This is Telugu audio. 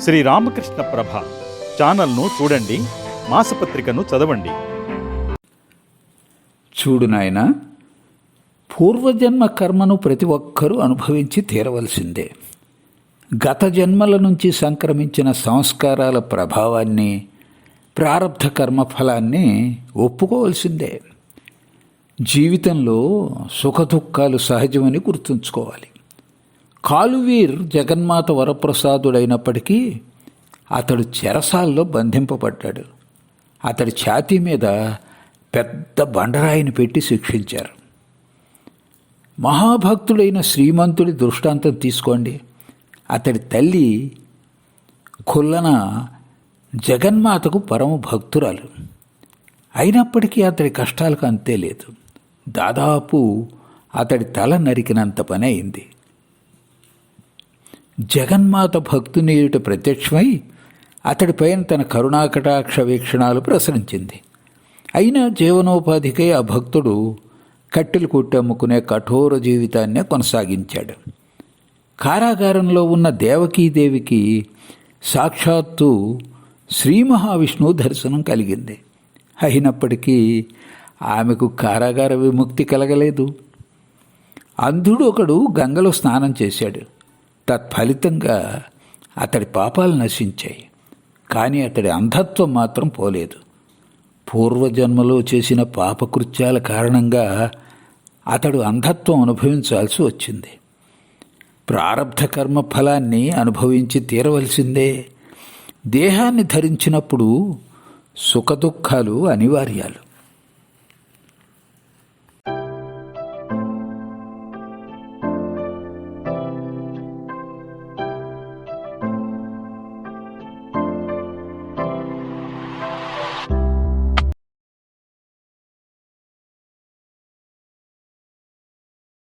శ్రీ రామకృష్ణ ప్రభ ఛానల్ను చూడండి మాసపత్రికను చదవండి. చూడు నాయన పూర్వజన్మ కర్మను ప్రతి ఒక్కరూ అనుభవించి తీరవలసిందే. గత జన్మల నుంచి సంక్రమించిన సంస్కారాల ప్రభావాన్ని ప్రారంధ కర్మఫలాన్ని ఒప్పుకోవాల్సిందే. జీవితంలో సుఖదుఖాలు సహజమని గుర్తుంచుకోవాలి. కాలువీర్ జగన్మాత వరప్రసాదుడైనప్పటికీ అతడు చెరసాల్లో బంధింపబడ్డాడు. అతడి ఛాతీ మీద పెద్ద బండరాయిని పెట్టి శిక్షించారు. మహాభక్తుడైన శ్రీమంతుడి దృష్టాంతం తీసుకోండి. అతడి తల్లి కుల్లన జగన్మాతకు పరమ భక్తురాలు. అయినప్పటికీ అతడి కష్టాలకు అంతే లేదు. దాదాపు అతడి తల నరికినంత పని అయింది. జగన్మాత భక్తునీయుట ప్రత్యక్షమై అతడిపైన తన కరుణాకటాక్ష వీక్షణాలు ప్రసరించింది. అయినా జీవనోపాధికై ఆ భక్తుడు కట్టెలు కొట్టి అమ్ముకునే కఠోర జీవితాన్నే కొనసాగించాడు. కారాగారంలో ఉన్న దేవకీదేవికి సాక్షాత్తు శ్రీ మహావిష్ణువు దర్శనం కలిగింది. అయినప్పటికీ ఆమెకు కారాగార విముక్తి కలగలేదు. అంధుడు ఒకడు గంగలో స్నానం చేశాడు. తత్ఫలితంగా అతడి పాపాలు నశించాయి. కానీ అతడి అంధత్వం మాత్రం పోలేదు. పూర్వజన్మలో చేసిన పాపకృత్యాల కారణంగా అతడు అంధత్వం అనుభవించాల్సి వచ్చింది. ప్రారబ్ధ కర్మ ఫలాన్ని అనుభవించి తీరవలసిందే. దేహాన్ని ధరించినప్పుడు సుఖదుఖాలు అనివార్యాలు.